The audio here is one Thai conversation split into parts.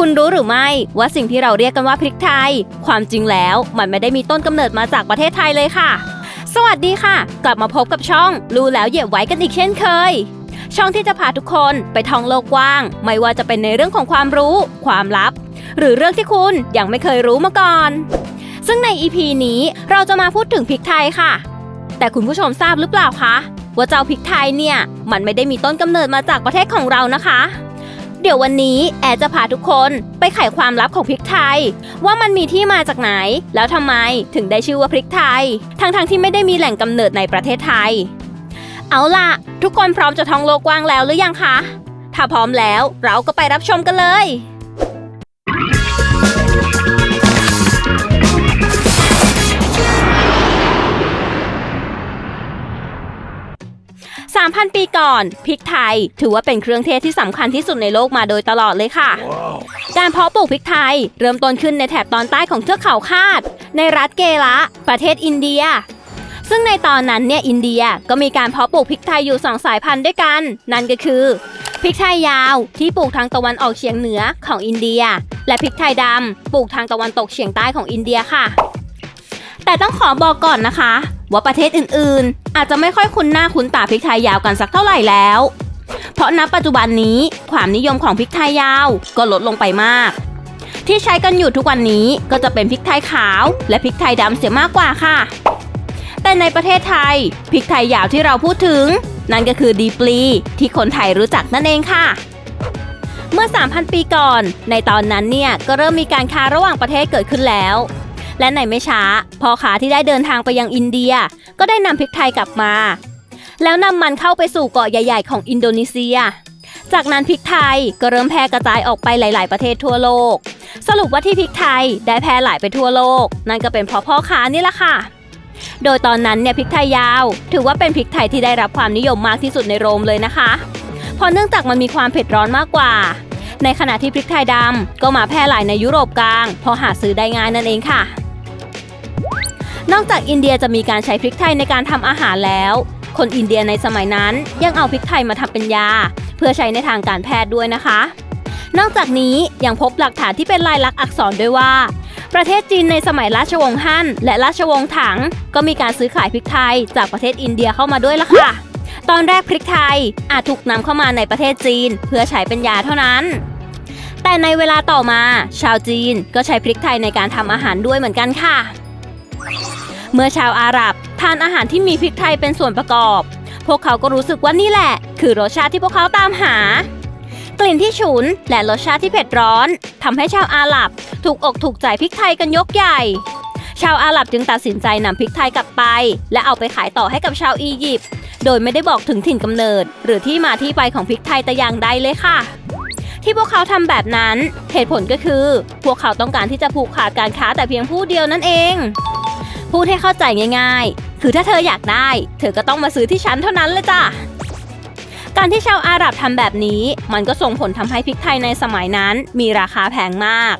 คุณรู้หรือไม่ว่าสิ่งที่เราเรียกกันว่าพริกไทย ความจริงแล้วมันไม่ได้มีต้นกำเนิดมาจากประเทศไทยเลยค่ะ สวัสดีค่ะ กลับมาพบกับช่องรู้แล้วเหยียบไว้กันอีกเช่นเคย ช่องที่จะพาทุกคนไปท่องโลกกว้าง ไม่ว่าจะเป็นในเรื่องของความรู้ ความลับ หรือเรื่องที่คุณยังไม่เคยรู้มาก่อน ซึ่งใน EP นี้เราจะมาพูดถึงพริกไทยค่ะ แต่คุณผู้ชมทราบหรือเปล่าคะว่าเจ้าพริกไทยเนี่ยมันไม่ได้มีต้นกำเนิดมาจากประเทศของเรานะคะ เดี๋ยววันนี้แอร์จะพาทุกคนไปไขความลับของพริกไทย ว่ามันมีที่มาจากไหน แล้วทำไมถึงได้ชื่อว่าพริกไทย ทั้งๆที่ไม่ได้มีแหล่งกำเนิดในประเทศไทย เอาล่ะ ทุกคนพร้อมจะท่องโลกกว้างแล้วหรือยังคะ ถ้าพร้อมแล้วเราก็ไปรับชมกันเลย 3,000 ปีก่อนพริกไทย ถือว่าเป็นเครื่องเทศที่สำคัญที่สุดในโลกมาโดยตลอดเลยค่ะ การเพาะปลูกพริกไทย เริ่มต้นขึ้นในแถบตอนใต้ของเทือกเขาคาด ในรัฐเกละ ประเทศอินเดีย ซึ่งในตอนนั้นเนี่ยอินเดียก็มีการเพาะปลูกพริกไทยอยู่สองสายพันธุ์ด้วยกัน นั่นก็คือพริกไทยยาวที่ปลูกทางตะวันออกเฉียงเหนือของอินเดีย และพริกไทยดำปลูกทางตะวันตกเฉียงใต้ของอินเดียค่ะ แต่ต้องขอบอกก่อนนะคะ ว่าประเทศอื่นๆ อาจจะไม่ค่อยคุ้นหน้าคุ้นตาพริกไทยยาวกันสักเท่าไหร่แล้ว เพราะณปัจจุบันนี้ความนิยมของพริกไทยยาวก็ลดลงไปมาก ที่ใช้กันอยู่ทุกวันนี้ก็จะเป็นพริกไทยขาว และพริกไทยดำเสียมากกว่าค่ะ แต่ในประเทศไทยพริกไทยยาวที่เราพูดถึง นั่นก็คือดีปลีที่คนไทยรู้จักนั่นเองค่ะเมื่อ 3,000 ปีก่อน ในตอนนั้นเนี่ย ก็เริ่มมีการค้าระหว่างประเทศเกิดขึ้นแล้ว และในไม่ช้าพ่อค้าที่ได้เดินทางไปยังอินเดีย ก็ได้นำพริกไทยกลับมา แล้วนำมันเข้าไปสู่เกาะใหญ่ ๆ ของอินโดนีเซีย จากนั้นพริกไทยก็เริ่มแพร่กระจายออกไปหลาย ๆ ประเทศทั่วโลก สรุปว่าที่พริกไทยได้แพร่หลายไปทั่วโลก นั่นก็เป็นเพราะพ่อค้านี่แหละค่ะโดยตอนนั้นเนี่ยพริกไทยยาว ถือว่าเป็นพริกไทยที่ได้รับความนิยมมากที่สุดในโรมเลยนะคะเพราะเนื่องจากมันมีความเผ็ดร้อนมากกว่า ในขณะที่พริกไทยดำก็มาแพร่หลายในยุโรปกลางพราะหาซื้อได้ง่ายนั่นเองค่ะ นอกจากอินเดียจะมีการใช้พริกไทยในการทำอาหารแล้ว คนอินเดียในสมัยนั้นยังเอาพริกไทยมาทำเป็นยา เพื่อใช้ในทางการแพทย์ด้วยนะคะ นอกจากนี้ยังพบหลักฐานที่เป็นลายลักษณ์อักษรด้วยว่า ประเทศจีนในสมัยราชวงศ์ฮั่นและราชวงศ์ถัง ก็มีการซื้อขายพริกไทยจากประเทศอินเดียเข้ามาด้วยล่ะค่ะ ตอนแรกพริกไทยอาจถูกนำเข้ามาในประเทศจีน เพื่อใช้เป็นยาเท่านั้นแต่ในเวลาต่อมา ชาวจีนก็ใช้พริกไทยในการทำอาหารด้วยเหมือนกันค่ะ เมื่อชาวอาหรับทานอาหารที่มีพริกไทยเป็นส่วนประกอบ พวกเขาก็รู้สึกว่านี่แหละ คือรสชาติที่พวกเขาตามหา กลิ่นที่ฉุนและรสชาติที่เผ็ดร้อนทำให้ชาวอาหรับถูกอกถูกใจพริกไทยกันยกใหญ่ ชาวอาหรับจึงตัดสินใจนำพริกไทยกลับไป และเอาไปขายต่อให้กับชาวอียิปต์โดยไม่ได้บอกถึงถิ่นกำเนิด หรือที่มาที่ไปของพริกไทยแต่อย่างใดเลยค่ะที่พวกเขาทำแบบนั้น เหตุผลก็คือ พวกเขาต้องการที่จะผูกขาดการค้าแต่เพียงผู้เดียวนั่นเอง พูดให้เข้าใจง่าย ๆ คือถ้าเธออยากได้ เธอก็ต้องมาซื้อที่ฉันเท่านั้นเลยจ้ะ การที่ชาวอาหรับทำแบบนี้ มันก็ส่งผลทำให้พริกไทยในสมัยนั้นมีราคาแพงมาก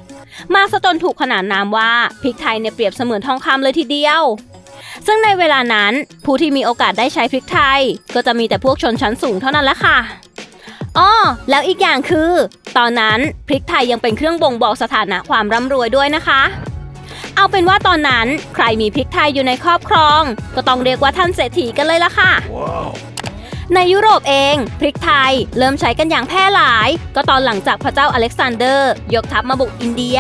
มากซะจนถูกขนานนามว่าพริกไทยเนี่ยเปรียบเสมือนทองคำเลยทีเดียว ซึ่งในเวลานั้นผู้ที่มีโอกาสได้ใช้พริกไทย ก็จะมีแต่พวกชนชั้นสูงเท่านั้นละค่ะอ้อแล้วอีกอย่างคือ ตอนนั้นพริกไทยยังเป็นเครื่องบ่งบอกสถานะความร่ำรวยด้วยนะคะ เอาเป็นว่าตอนนั้นใครมีพริกไทยอยู่ในครอบครอง ก็ต้องเรียกว่าท่านเศรษฐีกันเลยละค่ะในยุโรปเองพริกไทยเริ่มใช้กันอย่างแพร่หลาย ก็ตอนหลังจากพระเจ้าอเล็กซานเดอร์ ยกทัพมาบุกอินเดีย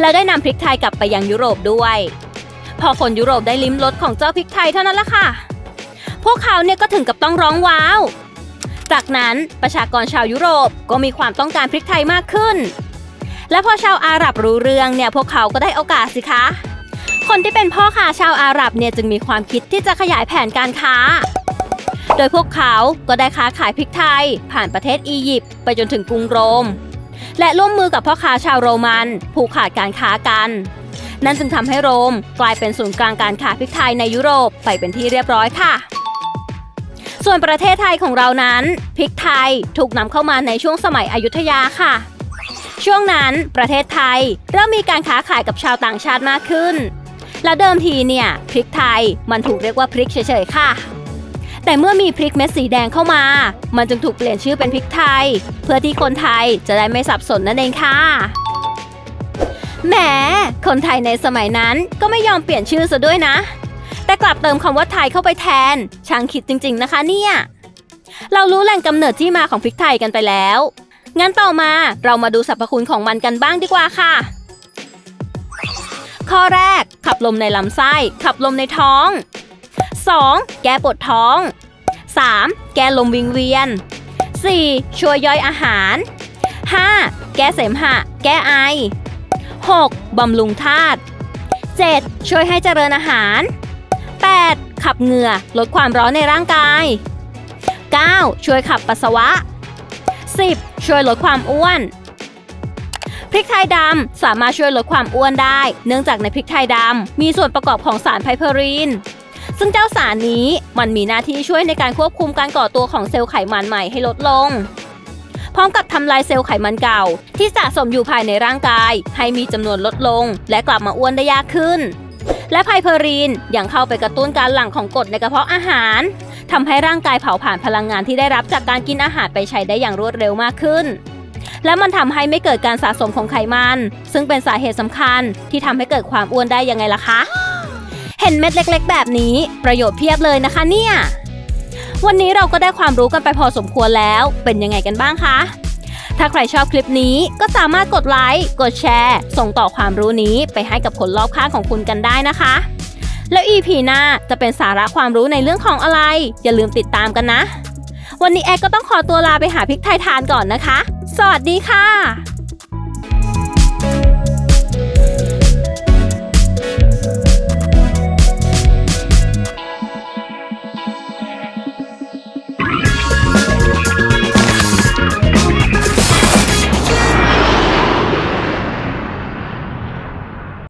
แล้วได้นำพริกไทยกลับไปยังยุโรปด้วย พอคนยุโรปได้ลิ้มรสของเจ้าพริกไทยเท่านั้นละค่ะ พวกเขาเนี่ยก็ถึงกับต้องร้องว้าว จากนั้นประชากรชาวยุโรปก็มีความต้องการพริกไทยมากขึ้น และพอชาวอาหรับรู้เรื่องเนี่ยพวกเขาก็ได้โอกาสสิคะ คนที่เป็นพ่อค้าชาวอาหรับเนี่ยจึงมีความคิดที่จะขยายแผนการค้า โดยพวกเขาก็ได้ค้าขายพริกไทย ผ่านประเทศอียิปต์ไปจนถึงกรุงโรม และร่วมมือกับพ่อค้าชาวโรมันผูกขาดการค้ากัน นั่นจึงทำให้โรมกลายเป็นศูนย์กลางการค้าพริกไทยในยุโรปไปเป็นที่เรียบร้อยค่ะส่วนประเทศไทยของเรานั้นพริกไทยถูกนำเข้ามาในช่วงสมัยอยุธยาค่ะ ช่วงนั้นประเทศไทยเริ่มมีการค้าขายกับชาวต่างชาติมากขึ้น แล้วเดิมทีเนี่ยพริกไทยมันถูกเรียกว่าพริกเฉยๆค่ะ แต่เมื่อมีพริกเม็ดสีแดงเข้ามา มันจึงถูกเปลี่ยนชื่อเป็นพริกไทย เพื่อที่คนไทยจะได้ไม่สับสนนั่นเองค่ะแหมคนไทยในสมัยนั้นก็ไม่ยอมเปลี่ยนชื่อซะด้วยนะ แต่กลับเติมคำว่าไทยเข้าไปแทน ช่างคิดจริง ๆ นะคะเนี่ย เรารู้แหล่งกำเนิดที่มาของพริกไทยกันไปแล้ว งั้นต่อมาเรามาดูสรรพคุณของมันกันบ้างดีกว่าค่ะ ข้อแรก ขับลมในลำไส้ ขับลมในท้อง 2. แก้ปวดท้อง 3. แก้ลมวิงเวียน 4. ช่วยย่อยอาหาร 5. แก้เสมหะ แก้ไอ 6. บำรุงธาตุ 7. ช่วยให้เจริญอาหาร 8. ขับเหงื่อ ลดความร้อนในร่างกาย 9. ช่วยขับปัสสาวะ 10. ช่วยลดความอ้วน พริกไทยดำสามารถช่วยลดความอ้วนได้ เนื่องจากในพริกไทยดำมีส่วนประกอบของสารไพเพอรีน ซึ่งเจ้าสารนี้มันมีหน้าที่ช่วยในการควบคุมการก่อตัวของเซลล์ไขมันใหม่ให้ลดลง พร้อมกับทำลายเซลล์ไขมันเก่า ที่สะสมอยู่ภายในร่างกาย ให้มีจำนวนลดลง และกลับมาอ้วนได้ยากขึ้นและไพเพอรีนยังเข้าไปกระตุ้นการหลั่งของกรดในกระเพาะอาหาร ทำให้ร่างกายเผาผลาญพลังงานที่ได้รับจากการกินอาหารไปใช้ได้อย่างรวดเร็วมากขึ้น และมันทำให้ไม่เกิดการสะสมของไขมัน ซึ่งเป็นสาเหตุสำคัญที่ทำให้เกิดความอ้วนได้ยังไงล่ะคะ เห็นเม็ดเล็ก ๆ แบบนี้ ประโยชน์เพียบเลยนะคะเนี่ยวันนี้เราก็ได้ความรู้กันไปพอสมควรแล้ว เป็นยังไงกันบ้างคะ ถ้าใครชอบคลิปนี้ก็สามารถกดไลค์ กดแชร์ ส่งต่อความรู้นี้ไปให้กับคนรอบข้างของคุณกันได้นะคะ แล้ว EP หน้าจะเป็นสาระความรู้ในเรื่องของอะไร อย่าลืมติดตามกันนะ วันนี้แอร์ก็ต้องขอตัวลาไปหาพริกไทยทานก่อนนะคะ สวัสดีค่ะ